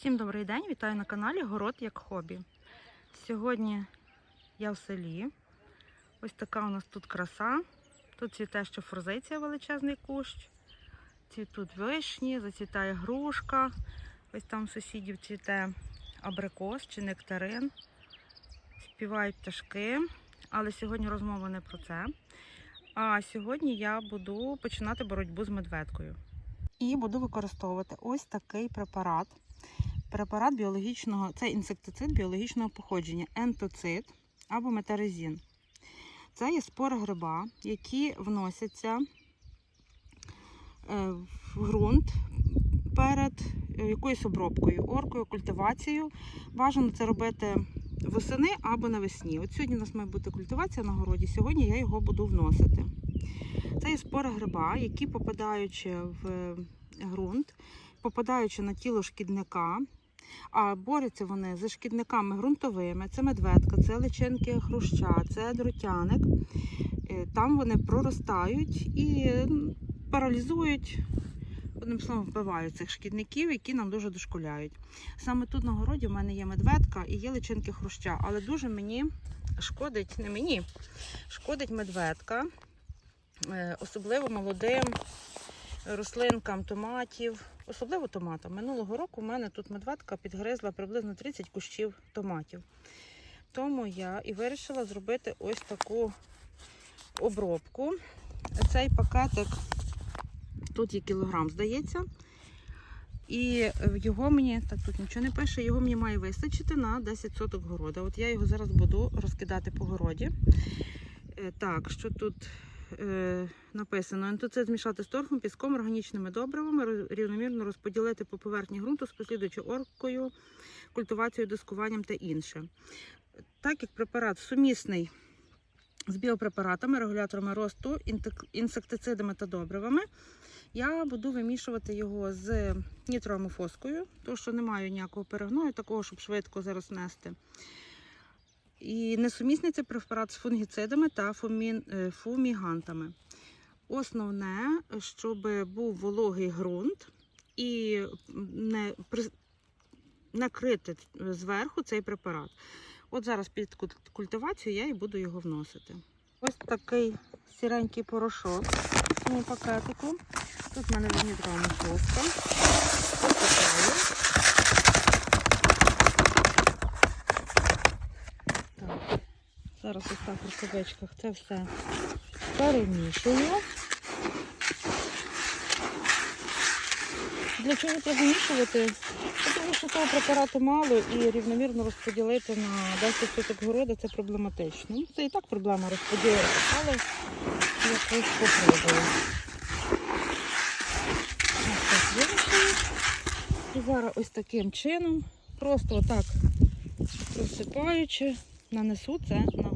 Всім добрий день, вітаю на каналі Город як хобі. Сьогодні я в селі. Ось така у нас тут краса. Тут цвіте ще форзиція величезний кущ. Цвітуть вишні, зацвітає грушка. Ось там сусідів цвіте абрикос чи нектарин. Співають пташки. Але сьогодні розмова не про це. А сьогодні я буду починати боротьбу з медведкою. І буду використовувати ось такий препарат. Препарат біологічного, це інсектицид біологічного походження, ентоцид або метарезін. Це є спори гриба, які вносяться е, в ґрунт перед якоюсь обробкою, оркою, культивацією. Бажано це робити восени або навесні. От сьогодні у нас має бути культивація на городі, сьогодні я його буду вносити. Це є спори гриба, які попадаючи в ґрунт, попадаючи на тіло шкідника, а борються вони зі шкідниками ґрунтовими, це медведка, це личинки хруща, це дротяник. Е, Там вони проростають і паралізують, одним словом, вбивають цих шкідників, які нам дуже дошкуляють. Саме тут на городі в мене є медведка і є личинки хруща, але дуже мені шкодить, не мені, шкодить медведка, е, особливо молодим рослинкам томатів, особливо томатам. Минулого року в мене тут медведка підгризла приблизно 30 кущів томатів. Тому я і вирішила зробити ось таку обробку. Цей пакетик, тут є кілограм, здається. І його мені, так тут нічого не пише, його мені має вистачити на 10 соток города. От я його зараз буду розкидати по городі. Е, Так, що тут е, написано: ентоцид змішати з торфом, піском, органічними добривами, рівномірно розподілити по поверхні ґрунту з послідуючою оркою, культивацією, дискуванням та інше. Так як препарат сумісний з біопрепаратами, регуляторами росту, інсектицидами та добривами, я буду вимішувати його з нітроамофоскою, тому що не маю ніякого перегною, такого, щоб швидко зараз нести. І несумісний цей препарат з фунгіцидами та е, фумігантами. Основне, щоб був вологий ґрунт і не накрити зверху цей препарат. От зараз під куль- культивацію я і буду його вносити. Ось такий сіренький порошок в цьому пакетику. Тут в мене віднідрана соска. Посипаю. Так. Зараз ось так в рукавичках це все перемішую. Для чого це вимішувати? Тому що того препарату мало і рівномірно розподілити на 10 соток города це проблематично. Ну, Це і так проблема розподілити, але якось попробую. Ось. І зараз ось таким чином, просто отак розсипаючи, нанесу це на